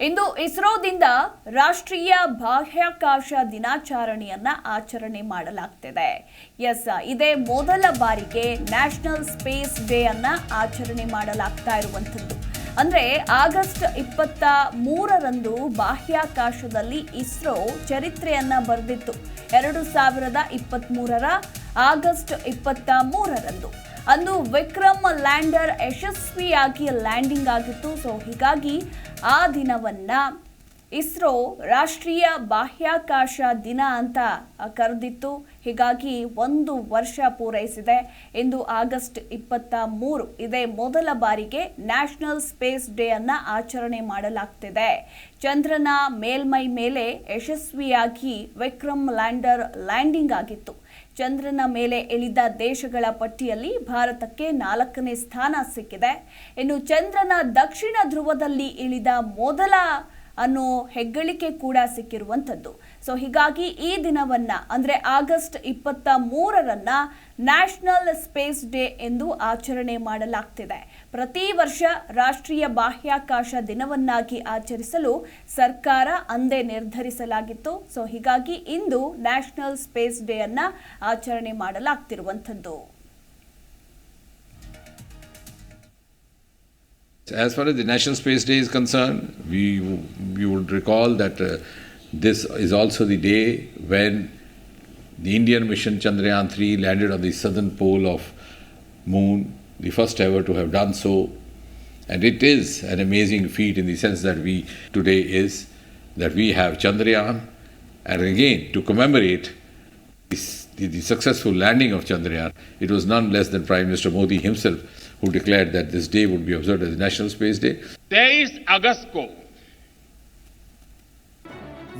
ಇಂದು ಇಸ್ರೋದಿಂದ ರಾಷ್ಟ್ರೀಯ ಬಾಹ್ಯಾಕಾಶ ದಿನಾಚರಣೆಯನ್ನ ಆಚರಣೆ ಮಾಡಲಾಗ್ತಿದೆ. ಎಸ್, ಇದೇ ಮೊದಲ ಬಾರಿಗೆ ನ್ಯಾಷನಲ್ ಸ್ಪೇಸ್ ಡೇ ಅನ್ನ ಆಚರಣೆ ಮಾಡಲಾಗ್ತಾ ಇರುವಂಥದ್ದು. ಅಂದ್ರೆ ಆಗಸ್ಟ್ ಇಪ್ಪತ್ತ ಮೂರರಂದು ಬಾಹ್ಯಾಕಾಶದಲ್ಲಿ ಇಸ್ರೋ ಚರಿತ್ರೆಯನ್ನ ಬರೆದಿತ್ತು. ಎರಡು ಸಾವಿರದ ಇಪ್ಪತ್ತ್ ಆಗಸ್ಟ್ ಇಪ್ಪತ್ತ ಮೂರರಂದು. ಅಂದು ವಿಕ್ರಮ್ ಲ್ಯಾಂಡರ್ ಯಶಸ್ವಿಯಾಗಿ ಲ್ಯಾಂಡಿಂಗ್ ಆಗಿತ್ತು. ಸೊ, ಹೀಗಾಗಿ ಆ ದಿನವನ್ನ ಇಸ್ರೋ ರಾಷ್ಟ್ರೀಯ ಬಾಹ್ಯಾಕಾಶ ದಿನ ಅಂತ ಕರೆದಿತ್ತು. ಹೀಗಾಗಿ ಒಂದು ವರ್ಷ ಪೂರೈಸಿದೆ. ಇಂದು ಆಗಸ್ಟ್ ಇಪ್ಪತ್ತ ಮೂರು ಇದೇ ಮೊದಲ ಬಾರಿಗೆ ನ್ಯಾಷನಲ್ ಸ್ಪೇಸ್ ಡೇ ಅನ್ನ ಆಚರಣೆ ಮಾಡಲಾಗ್ತಿದೆ. ಚಂದ್ರನ ಮೇಲ್ಮೈ ಮೇಲೆ ಯಶಸ್ವಿಯಾಗಿ ವಿಕ್ರಮ್ ಲ್ಯಾಂಡರ್ ಲ್ಯಾಂಡಿಂಗ್ ಆಗಿತ್ತು. ಚಂದ್ರನ ಮೇಲೆ ಇಳಿದ ದೇಶಗಳ ಪಟ್ಟಿಯಲ್ಲಿ ಭಾರತಕ್ಕೆ ನಾಲ್ಕನೇ ಸ್ಥಾನ ಸಿಕ್ಕಿದೆ. ಇನ್ನು ಚಂದ್ರನ ದಕ್ಷಿಣ ಧ್ರುವದಲ್ಲಿ ಇಳಿದ ಮೊದಲ ಅನ್ನೋ ಹೆಗ್ಗಳಿಕೆ ಕೂಡ ಸಿಕ್ಕಿರುವಂಥದ್ದು. ಸೊ ಹೀಗಾಗಿ ಈ ದಿನವನ್ನ, ಅಂದ್ರೆ ಆಗಸ್ಟ್ ಇಪ್ಪತ್ತ ಮೂರರನ್ನ ನ್ಯಾಷನಲ್ ಸ್ಪೇಸ್ ಡೇ ಎಂದು ಆಚರಣೆ ಮಾಡಲಾಗ್ತಿದೆ. ಪ್ರತಿ ವರ್ಷ ರಾಷ್ಟ್ರೀಯ ಬಾಹ್ಯಾಕಾಶ ದಿನವನ್ನಾಗಿ ಆಚರಿಸಲು ಸರ್ಕಾರ ಅಂದೇ ನಿರ್ಧರಿಸಲಾಗಿತ್ತು. ಸೊ ಹೀಗಾಗಿ ಇಂದು ನ್ಯಾಷನಲ್ ಸ್ಪೇಸ್ ಡೇ ಅನ್ನ ಆಚರಣೆ ಮಾಡಲಾಗ್ತಿರುವಂಥದ್ದು. As far as the National Space Day is concerned, we, would recall that uh, this is also the day when the Indian mission Chandrayaan 3 landed on the southern pole of moon, the first ever to have done so. And it is an amazing feat in the sense that we today is that we have Chandrayaan, and again to commemorate this, the, the successful landing of Chandrayaan, it was none less than Prime Minister Modi himself who declared that this day would be observed as National Space Day. तेईस अगस्त को